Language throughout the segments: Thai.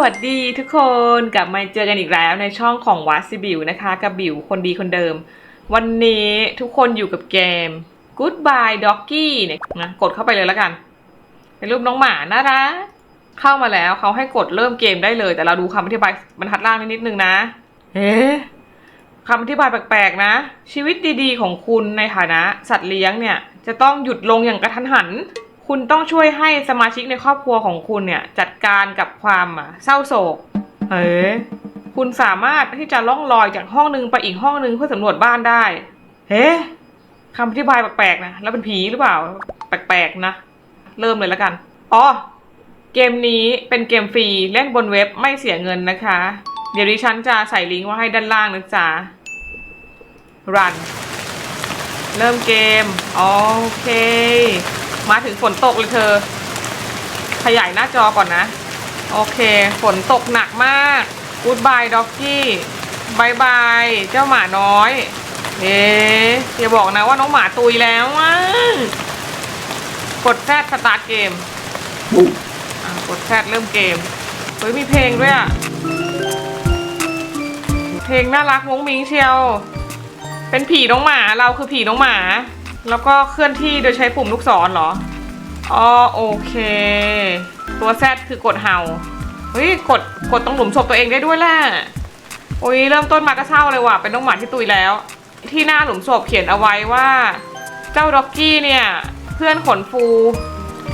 วัสดีทุกคนกลับมาเจอกันอีกแล้วในช่องของวัดซิบิวนะคะ กับบิวคนดีคนเดิม วันนี้ทุกคนอยู่กับเกม Goodbye Doggy เนี่ยนะกดเข้าไปเลยแล้วกัน เป็นรูปน้องหมาน่ารักเข้ามาแล้วเขาให้กดเริ่มเกมได้เลย แต่เราดูคำอธิบายบรรทัดล่างนิดนึงนะเอ๊ะคำอธิบายแปลกๆนะ ชีวิตดีๆ ของคุณในฐานะสัตว์เลี้ยงเนี่ย จะต้องหยุดลงอย่างกระทันหัน คุณต้องช่วยให้สมาชิกในครอบครัวของคุณเนี่ย จัดการกับความเศร้าโศกเฮ้คุณสามารถที่จะล่องลอยจากห้องหนึ่งไปอีกห้องหนึ่งเพื่อสำรวจบ้านได้ เฮ้คำอธิบายแปลกๆนะ แล้วเป็นผีหรือเปล่า แปลกๆนะ เริ่มเลยแล้วกัน อ๋อ เกมนี้เป็นเกมฟรีเล่นบนเว็บไม่เสียเงินนะคะ เดี๋ยวดิฉันจะใส่ลิงก์ไว้ให้ด้านล่างนะจ๊ะ run เริ่มเกม โอเค มาถึงฝนตกเลยเธอ ขยายหน้าจอก่อนนะ โอเค ฝนตกหนักมาก Goodbye Doggy บายบาย เจ้าหมาน้อย เอ๊ะอย่าบอกนะว่าน้องหมาตุยแล้วอะกดแซดสตาร์ทเกมกดแซดเริ่มเกม เฮ้ยมีเพลงด้วยอะ เพลงน่ารักมุ้งมิงเชียว เป็นผีน้องหมาเราคือผีน้องหมา แล้วก็เคลื่อนที่โดยใช้ปุ่มลูกศรเหรอ อ๋อโอเค ตัวแซดคือกดเห่า เฮ้ยกดกดตรงหลุมศพตัวเองได้ด้วยแหละโอ้ยเริ่มต้นมาก็เศร้าเลยว่ะ เป็นน้องหมาที่ตุยแล้ว ที่หน้าหลุมศพเขียนเอาไว้ว่า เจ้าด็อกกี้เนี่ย เพื่อนขนฟู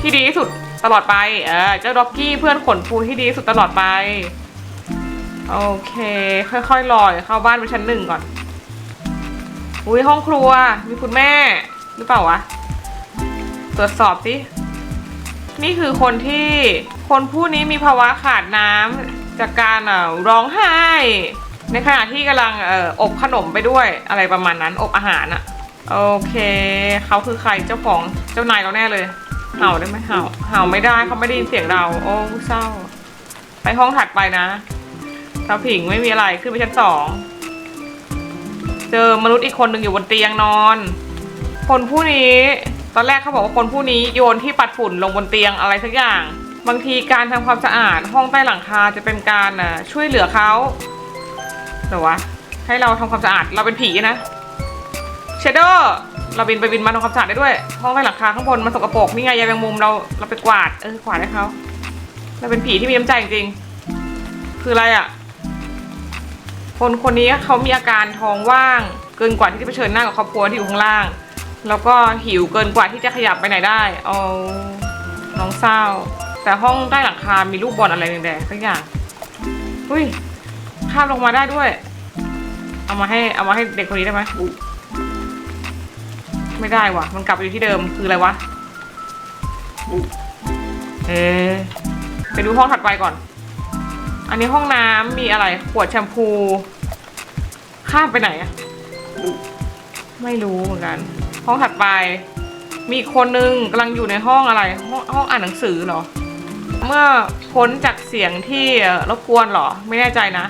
ที่ดีที่สุดตลอดไป เออเจ้าด็อกกี้เพื่อนขนฟูที่ดีที่สุดตลอดไป โอเค ค่อยๆลอยเข้าบ้านไปชั้นหนึ่งก่อน อุ้ยห้องครัวมีคุณแม่ หรือเปล่าวะ ตรวจสอบสิ นี่คือคนที่คนผู้นี้มีภาวะขาดน้ำจากการอ่อร้องไห้ ในขณะที่กำลังออบขนมไปด้วยอะไรประมาณนั้น อบอาหารอะโอเค เขาคือใครเจ้าของเจ้านายเราแน่เลย เห่าได้ไหมเห่าเห่าไม่ได้เขาไม่ได้ยินเสียงเรา โอ้เศร้า ไปห้องถัดไปนะสาวผิงไม่มีอะไรขึ้นไปชั้นสอง เจอมนุษย์อีกคนหนึ่งอยู่บนเตียงนอน คนผู้นี้ ตอนแรกเขาบอกว่าคนผู้นี้โยนที่ปัดฝุ่นลงบนเตียงอะไรสักอย่าง บางทีการทำความสะอาดห้องใต้หลังคาจะเป็นการช่วยเหลือเขาหรอวะให้เราทำความสะอาดเราเป็นผีนะเชโดเราบินไปบินมาทำความสะอาดได้ด้วย ห้องใต้หลังคาข้างบนมันสกปรกนี่ไงยายแมงมุมเราเราไปกวาดเออกวาดให้เขาเราเป็นผีที่มีน้ำใจจริงคืออะไรอะ คนคนนี้เขามีอาการท้องว่าง เกินกว่าที่จะเผชิญหน้ากับครอบครัวที่อยู่ข้างล่าง แล้วก็หิวเกินกว่าที่จะขยับไปไหนได้เอาน้องเศร้า แต่ห้องใต้หลังคา มีลูกบอลอะไรแดงๆสักอย่างอุ้ยข้ามลงมาได้ด้วย เอามาให้เอามาให้เด็กคนนี้ได้ไหมไม่ได้ว่ะมันกลับไปอยู่ที่เดิมคืออะไรวะเอ๊ะไปดูห้องถัดไปก่อน อันนี้ห้องน้ำมีอะไรขวดแชมพู ข้ามไปไหนอะไม่รู้เหมือนกัน ห้องถัดไป มีคนนึงกำลังอยู่ในห้องอะไร ห้องห้องอ่านหนังสือเหรอ เมื่อพ้นจากเสียงที่รบกวนเหรอ ไม่แน่ใจนะ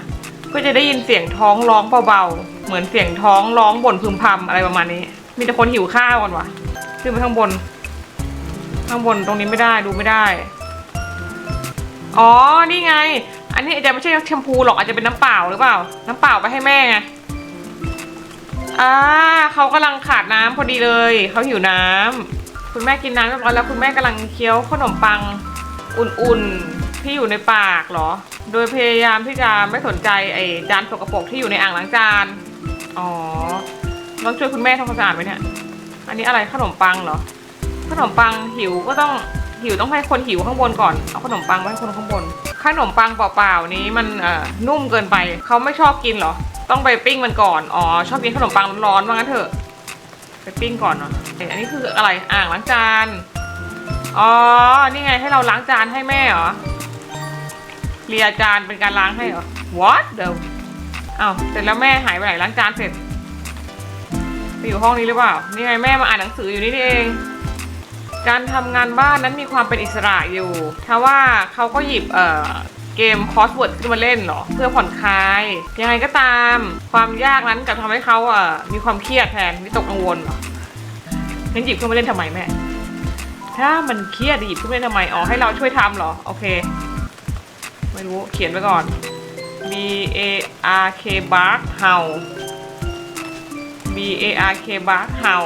ก็จะได้ยินเสียงท้องร้องเบาๆ เหมือนเสียงท้องร้องบ่นพึมพำอะไรประมาณนี้ มีแต่คนหิวข้าวกันวะขึ้นไปข้างบน ข้างบนตรงนี้ไม่ได้ดูไม่ได้ อ๋อ นี่ไง อันนี้อาจจะไม่ใช่แชมพูหรอกอาจจะเป็นน้ำเปล่าหรือเปล่า น้ำเปล่าไปให้แม่ไง อ่าเขากำลังขาดน้ำพอดีเลย เขาหิวน้ำคุณแม่กินน้ำเรียบร้อยแล้วคุณแม่กำลังเคี้ยวขนมปังอุ่นๆที่อยู่ในปากเหรอ โดยพยายามที่จะไม่สนใจไอ้จานสกปรกที่อยู่ในอ่างล้างจาน อ๋อต้องช่วยคุณแม่ทำความสะอาดไหมเนี่ย อันนี้อะไรขนมปังเหรอ ขนมปังหิวก็ต้องหิวต้องให้คนหิวข้างบนก่อน เอาขนมปังไว้ให้คนข้างบน ขนมปังเปล่าๆนี้มันเอ่อนุ่มเกินไป เขาไม่ชอบกินเหรอ ต้องไปปิ้งมันก่อน อ๋อ ชอบกินขนมปังร้อนๆว่างั้นเถอะ ไปปิ้งก่อนเนาะเอ๊ะอันนี้คืออะไร อ่างล้างจาน อ๋อ นี่ไงให้เราล้างจานให้แม่เหรอเลียจานเป็นการล้างให้เหรอ what เดี๋ยวอ้าวเสร็จแล้วแม่หายไปไหนล้างจานเสร็จไปอยู่ห้องนี้หรือเปล่า นี่ไงแม่มาอ่านหนังสืออยู่นี่นี่เอง การทำงานบ้านนั้นมีความเป็นอิสระอยู่ถ้าว่าเขาก็หยิบเอ่อ เกมคอสเวิร์ดขึ้นมาเล่นเหรอ เพื่อผ่อนคลาย ยังไงก็ตาม ความยากนั้นกลับทำให้เขาอะมีความเครียดแทนวิตกกังวลเหรองั้นหยิบขึ้นมาเล่นทำไมแม่ ถ้ามันเครียดหยิบขึ้นมาเล่นทำไมอ๋อให้เราช่วยทำเหรอ โอเค ไม่รู้เขียนไว้ก่อน B A R K bark เห่า B A R K bark เห่า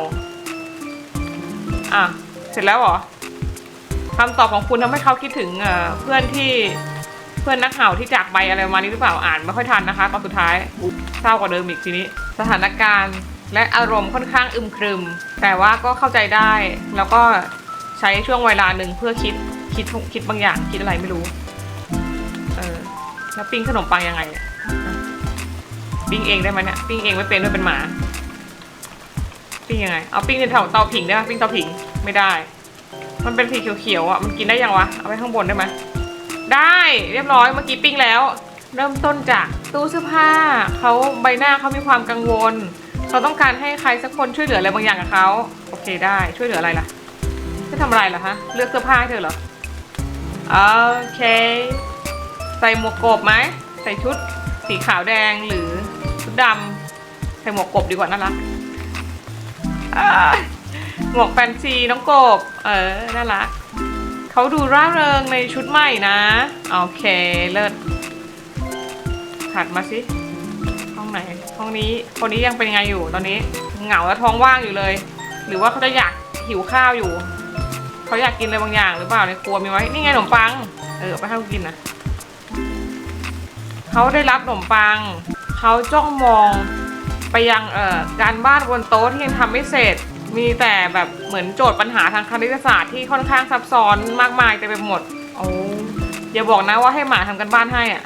อะ เสร็จแล้วเหรอคำตอบของคุณทำให้เขาคิดถึงอ่อเพื่อนที่ เพื่อนนักข่าวที่จากไปอะไรประมาณนี้หรือเปล่าอ่านไม่ค่อยทันนะคะตอนสุดท้ายเศร้ากว่าเดิมอีกทีนี้ สถานการณ์และอารมณ์ค่อนข้างอึมครึม แต่ว่าก็เข้าใจได้ แล้วก็ใช้ช่วงเวลาหนึ่งเพื่อคิดคิดคิดบางอย่างคิดอะไรไม่รู้เออแล้วปิ้งขนมปังยังไงปิ้งเองได้ไหมเนี่ยปิ้งเองไม่เป็นด้วยเป็นหมาปิ้งยังไงเอาปิ้งในเตาเตาผิงได้ไหมปิ้งเตาผิงไม่ได้ มันเป็นสีเขียวๆอะมันกินได้ยังวะเอาไว้ข้างบนได้ไหม ได้เรียบร้อยเมื่อกี้ปิ้งแล้ว เริ่มต้นจากตู้เสื้อผ้าเขาใบหน้าเขามีความกังวลเขาต้องการให้ใครสักคนช่วยเหลืออะไรบางอย่างกับเขาโอเคได้ช่วยเหลืออะไรล่ะจะทำอะไรล่ะฮะเลือกเสื้อผ้าให้เธอเหรอโอเค ใส่หมวกกบไหมใส่ชุดสีขาวแดงหรือชุดดำใส่หมวกกบดีกว่าน่ารักอ่าหมวกแฟนซีน้องกบ เออ น่ารัก เขาดูร่าเริงในชุดใหม่นะ โอเคเลิศถัดมาสิ ห้องไหน ห้องนี้คนนี้ยังเป็นไงอยู่ตอนนี้ เหงาและท้องว่างอยู่เลย หรือว่าเขาจะอยากหิวข้าวอยู่ เขาอยากกินอะไรบางอย่างหรือเปล่าในครัวมีไว้ นี่ไงขนมปัง เออไปให้เขากินนะเขาได้รับขนมปัง เขาจ้องมองไปยังเอ่อการบ้านบนโต๊ะที่ยังทำไม่เสร็จ มีแต่แบบเหมือนโจทย์ปัญหาทางคณิตศาสตร์ที่ค่อนข้างซับซ้อนมากมายเต็มไปหมด โอ้อย่าบอกนะว่าให้หมาทำกันบ้านให้อะ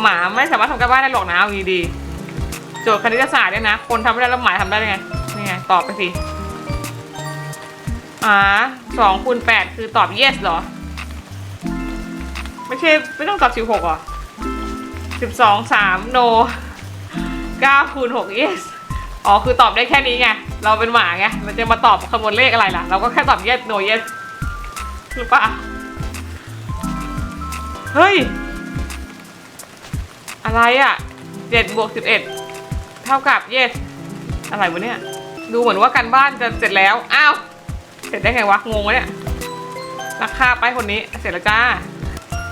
หมาไม่สามารถทำกันบ้านได้หรอกนะเอาดีๆโจทย์คณิตศาสตร์เนี่ยนะ คนทำไม่ได้แล้วหมาทำได้ยังไง นี่ไง ตอบไปสิ อ่าสองคูณแปดคือตอบ yes เหรอ ไม่ใช่ไม่ต้องตอบสิบหกเหรอสิบสองสาม no เก้าคูณหก yes อ๋อ คือตอบได้แค่นี้ไง เราเป็นหมาไงเราจะมาตอบคำนวณเลขอะไรล่ะ เราก็แค่ตอบ yes no yes หรือเปล่าเฮ้ย อะไรอะเจ็ดบวกสิบเอ็ดเท่ากับ yes อะไรวะเนี่ย ดูเหมือนว่าการบ้านจะเสร็จแล้ว อ้าว เสร็จได้ไงวะ งงวะเนี่ยราคาไปคนนี้ เสร็จแล้วจ้า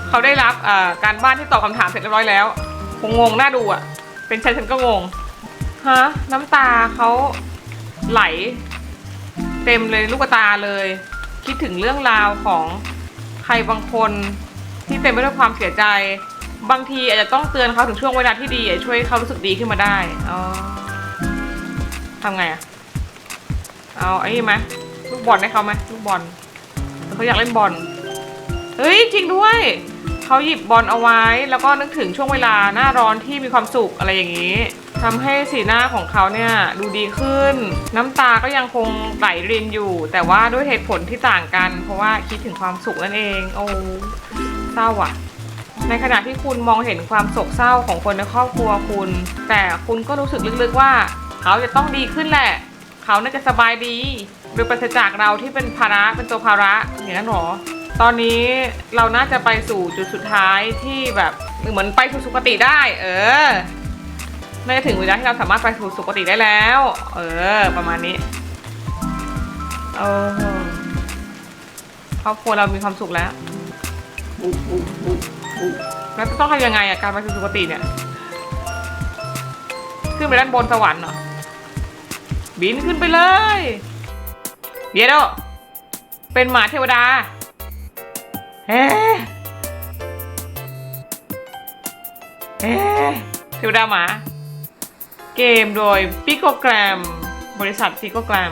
เขาได้รับอ่อการบ้านที่ตอบคำถามเสร็จเรียบร้อยแล้ว คงงงน่าดูอะ เป็นฉันฉันก็งง ฮะ น้ำตาเขา ไหล เต็มเลยลูกตาเลย คิดถึงเรื่องราวของใครบางคนที่เต็มไปด้วยความเสียใจ บางทีอาจจะต้องเตือนเขาถึงช่วงเวลาที่ดีช่วยเขารู้สึกดีขึ้นมาได้อ๋อทำไงอะเอาไอ้นี่ไหมลูกบอลให้เขาไหมลูกบอลเขาอยากเล่นบอลเฮ้ยจริงด้วยเขาหยิบบอลเอาไว้ แล้วก็นึกถึงช่วงเวลาหน้าร้อนที่มีความสุขอะไรอย่างนี้ ทำให้สีหน้าของเขาเนี่ยดูดีขึ้น น้ำตาก็ยังคงไหลรินอยู่ แต่ว่าด้วยเหตุผลที่ต่างกัน เพราะว่าคิดถึงความสุขนั่นเอง โอ้เศร้าอะในขณะที่คุณมองเห็นความโศกเศร้าของคนในครอบครัวคุณ แต่คุณก็รู้สึกลึกๆว่า เขาจะต้องดีขึ้นแหละ เขาน่าจะสบายดีโดยปราศจากเราที่เป็นภาระเป็นตัวภาระอย่างนั้นหรอ ตอนนี้เราน่าจะไปสู่จุดสุดท้ายที่แบบเหมือนไปสู่สุคติได้ เออ น่าจะถึงเวลาที่เราสามารถไปสู่สุคติได้แล้ว เออ ประมาณนี้โอ้ครอบครัวเรามีความสุขแล้วแล้วจะต้องทำยังไงอะการไปสู่สุคติเนี่ย ขึ้นไปด้านบนสวรรค์เหรอบินขึ้นไปเลยเดี๋ยวเป็นหมาเทวดาเฮ้เฮ้เทวดาหมา เกมโดย p i c o g r a m บริษัท p i c o g r a m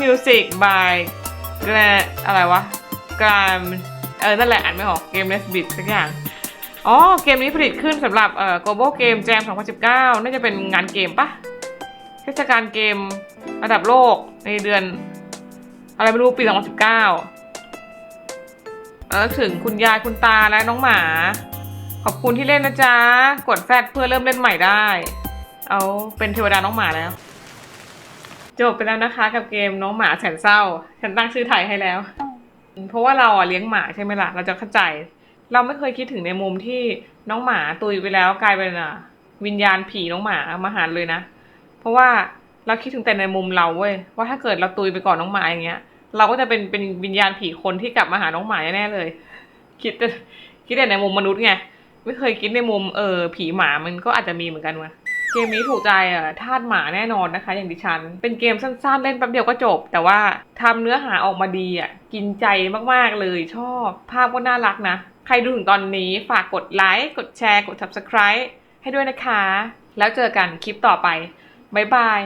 Music by แกรอะไรวะกรามเออ นั่นแหละอ่านไม่ออกเกม Let's Beat สักอย่าง อ๋อ เกมนี้ผลิตขึ้นสำหรับเอ่อ Global Game Jam 2019 น่าจะเป็นงานเกมปะเทศกาลเกมระดับโลกในเดือน อะไรไม่รู้ปี 2019เออถึงคุณยายคุณตาและน้องหมา ขอบคุณที่เล่นนะจ๊ะ กดแฟดเพื่อเริ่มเล่นใหม่ได้ เอาเป็นเทวดาน้องหมาแล้ว จบไปแล้วนะคะ กับเกมน้องหมาแสนเศร้า ฉันตั้งชื่อไทยให้แล้ว เพราะว่าเราอะเลี้ยงหมาใช่ไหมล่ะ เราจะเข้าใจ เราไม่เคยคิดถึงในมุมที่น้องหมาตุยไปแล้วกลายเป็นอะ วิญญาณผีน้องหมามาหาเลยนะ เพราะว่าเราคิดถึงแต่ในมุมเราเว้ยว่าถ้าเกิดเราตุยไปก่อนน้องหมาอย่างเงี้ย เราก็จะเป็นเป็นวิญญาณผีคนที่กลับมาหาน้องหมาแน่เลย คิดแต่คิดแต่ในมุมมนุษย์ไง ไม่เคยคิดในมุมเออผีหมามันก็อาจจะมีเหมือนกันวะเกมนี้ถูกใจอะทาสหมาแน่นอนนะคะ อย่างดิฉัน เป็นเกมสั้นๆ เล่นแป๊บเดียวก็จบ แต่ว่าทำเนื้อหาออกมาดีอะกินใจมากๆเลยชอบ ภาพก็น่ารักนะ ใครดูถึงตอนนี้ฝากกดไลค์กดแชร์กด subscribe ให้ด้วยนะคะ แล้วเจอกันคลิปต่อไปบ๊ายบาย